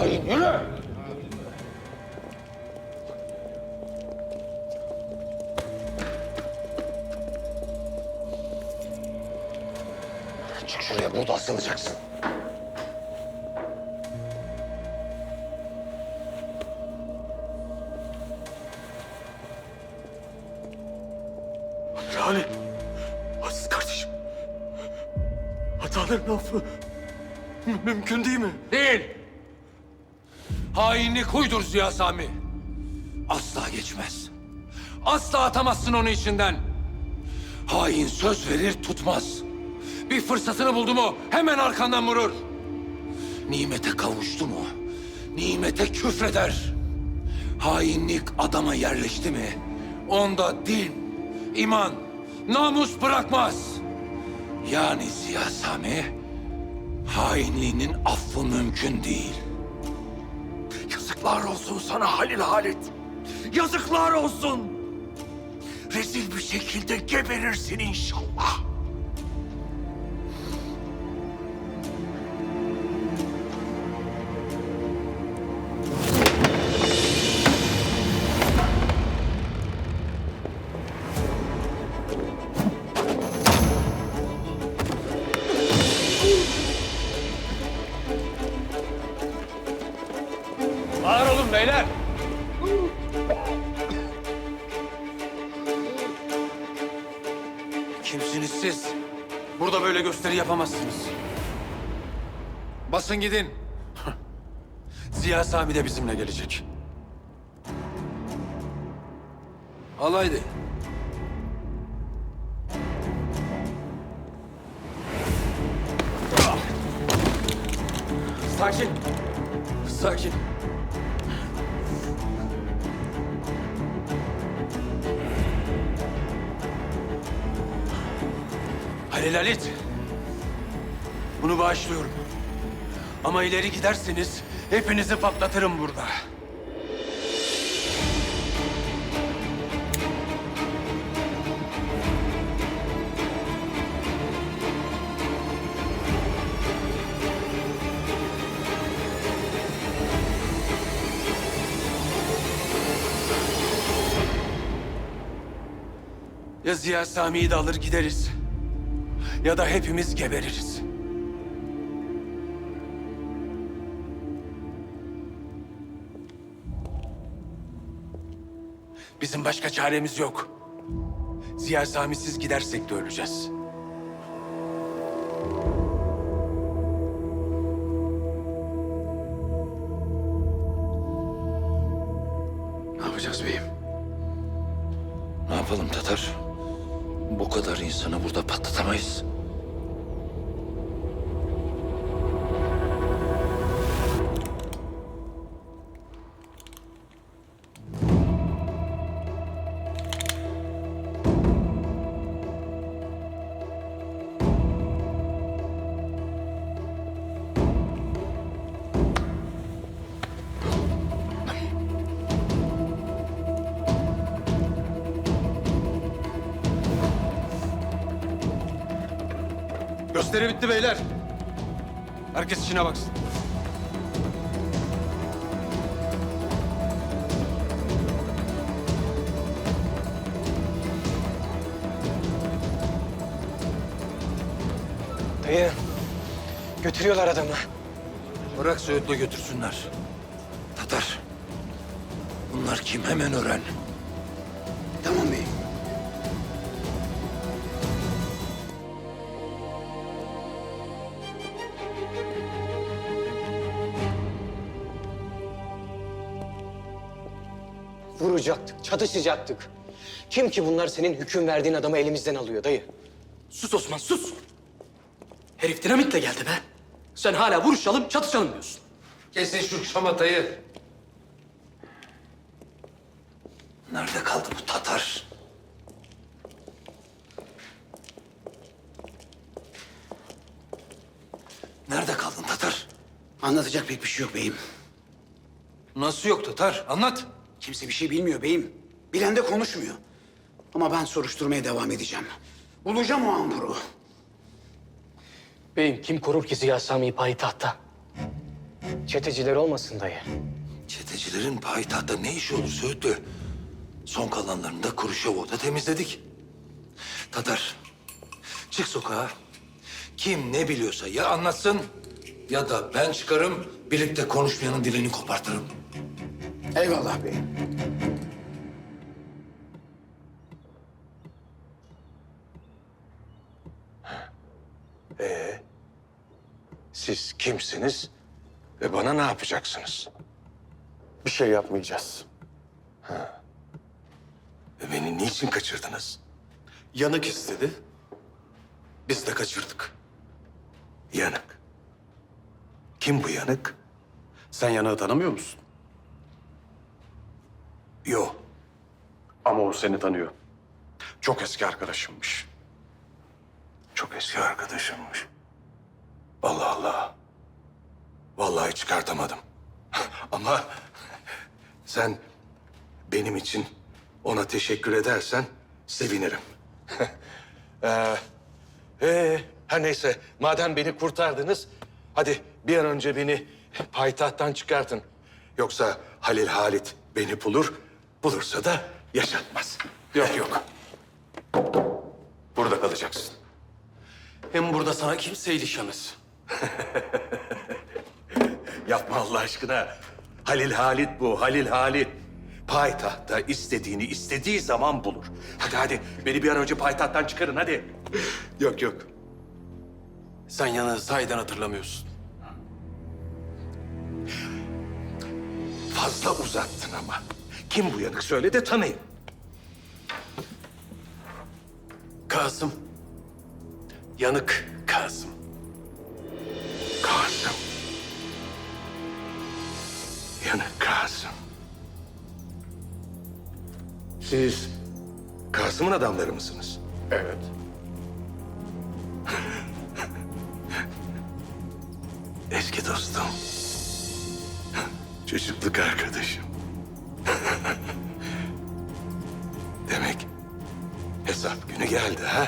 Hain yürü! Çık şuraya burada asılacaksın. Yani Aziz kardeşim. Hataların affı mü- mümkün değil mi? Değil. Hainlik huydur Ziya Sami. Asla geçmez. Asla atamazsın onu içinden. Hain söz verir tutmaz. Bir fırsatını buldu mu hemen arkandan vurur. Nimete kavuştu mu nimete küfreder. Hainlik adama yerleşti mi onda din, iman, namus bırakmaz. Yani Ziya Sami hainliğinin affı mümkün değil. Yazıklar olsun sana Halil Halit. Yazıklar olsun. Rezil bir şekilde geberirsin inşallah. Kimsiniz siz? Burada böyle gösteri yapamazsınız. Basın gidin. Ziya Sami de bizimle gelecek. Al haydi. Sakin. Sakin. Halil Halit. Bunu bağışlıyorum. Ama ileri giderseniz hepinizi patlatırım burada. Ya Ziya Sami'yi de alır gideriz. Ya da hepimiz gebeririz. Bizim başka çaremiz yok. Ziya Sami'siz gidersek de öleceğiz. Ne yapacağız beyim? Ne yapalım Tatar? Bu kadar insanı burada patlatamayız. Gösteri bitti beyler. Herkes işine baksın. Dayı, götürüyorlar adamı. Bırak Söğüt'le götürsünler. Tatar. Bunlar kim hemen öğren. Vuracaktık, çatışacaktık. Kim ki bunlar senin hüküm verdiğin adamı elimizden alıyor dayı? Sus Osman sus. Herif dinamitle geldi be. Sen hala vuruşalım çatışalım diyorsun. Kesin şu şamatayı. Nerede kaldı bu Tatar? Nerede kaldın Tatar? Anlatacak pek bir şey yok beyim. Nasıl yok Tatar? Anlat. Kimse bir şey bilmiyor beyim. Bilen de konuşmuyor. Ama ben soruşturmaya devam edeceğim. Bulacağım o ampuru. Beyim kim korur ki Ziya Sami'yi payitahtta? Çeteciler olmasın dayı. Çetecilerin payitahtta ne işi olur Söğütlü? Son kalanlarını da Kuruşevo'da temizledik. Tatar, çık sokağa. Kim ne biliyorsa ya anlatsın ya da ben çıkarım, birlikte konuşmayanın dilini kopartırım. Eyvallah beyim. Siz kimsiniz ve bana ne yapacaksınız? Bir şey yapmayacağız. Ve beni niçin kaçırdınız? Yanık istedi. Biz de kaçırdık. Yanık. Kim bu yanık? Sen yanığı tanımıyor musun? Yok. Ama o seni tanıyor. Çok eski arkadaşımmış. Çok eski arkadaşımmış. Allah Allah. Vallahi çıkartamadım. Ama sen benim için ona teşekkür edersen sevinirim. ee, ee, her neyse madem beni kurtardınız hadi bir an önce beni payitahttan çıkartın. Yoksa Halil Halit beni bulur, bulursa da yaşatmaz. Yok yok. Burada kalacaksın. Hem burada sana kimse ilişemez. Yapma Allah aşkına. Halil Halit bu, Halil Halit. Payitahtta istediğini istediği zaman bulur. Hadi hadi beni bir an önce payitahttan çıkarın hadi. Yok yok. Sen yanığı sahiden hatırlamıyorsun. Fazla uzattın ama. Kim bu yanık söyle de tanıyın. Kasım. Yanık Kasım. Kasım. Yanık Kasım. Siz Kasım'ın adamları mısınız? Evet. Eski dostum. Çocukluk arkadaşım. Hesap günü geldi ha?